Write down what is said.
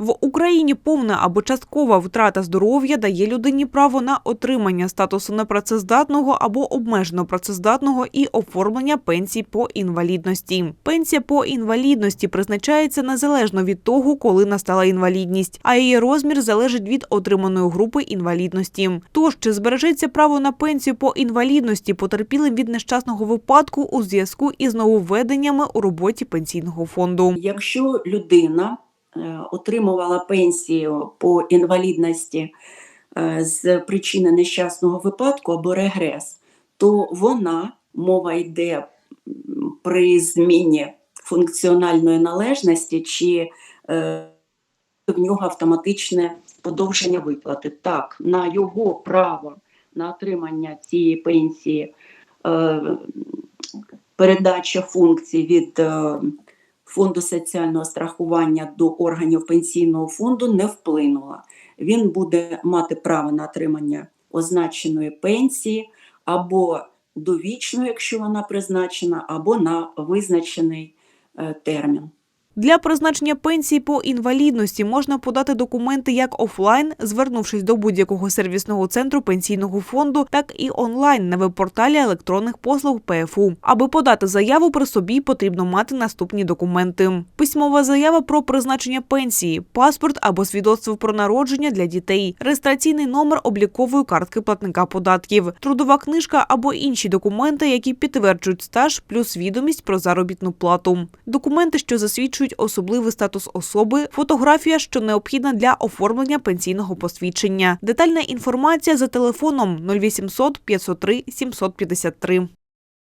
В Україні повна або часткова втрата здоров'я дає людині право на отримання статусу непрацездатного або обмежено працездатного і оформлення пенсій по інвалідності. Пенсія по інвалідності призначається незалежно від того, коли настала інвалідність, а її розмір залежить від отриманої групи інвалідності. Тож чи збережеться право на пенсію по інвалідності потерпілим від нещасного випадку у зв'язку із нововведеннями у роботі пенсійного фонду? Якщо людина отримувала пенсію по інвалідності е, з причини нещасного випадку або регрес, то вона, мова йде при зміні функціональної належності чи е, в нього автоматичне подовження виплати. Так, на його право на отримання цієї пенсії е, передача функцій від е, фонду соціального страхування до органів пенсійного фонду не вплинула. Він буде мати право на отримання означеної пенсії або довічно, якщо вона призначена, або на визначений е, термін. Для призначення пенсії по інвалідності можна подати документи як офлайн, звернувшись до будь-якого сервісного центру пенсійного фонду, так і онлайн на веб-порталі електронних послуг ПФУ. Аби подати заяву при собі, потрібно мати наступні документи: письмова заява про призначення пенсії, паспорт або свідоцтво про народження для дітей, реєстраційний номер облікової картки платника податків, трудова книжка або інші документи, які підтверджують стаж, плюс відомість про заробітну плату. Документи, що засвідчують особливий статус особи, фотографія, що необхідна для оформлення пенсійного посвідчення. Детальна інформація за телефоном 0800 503 753.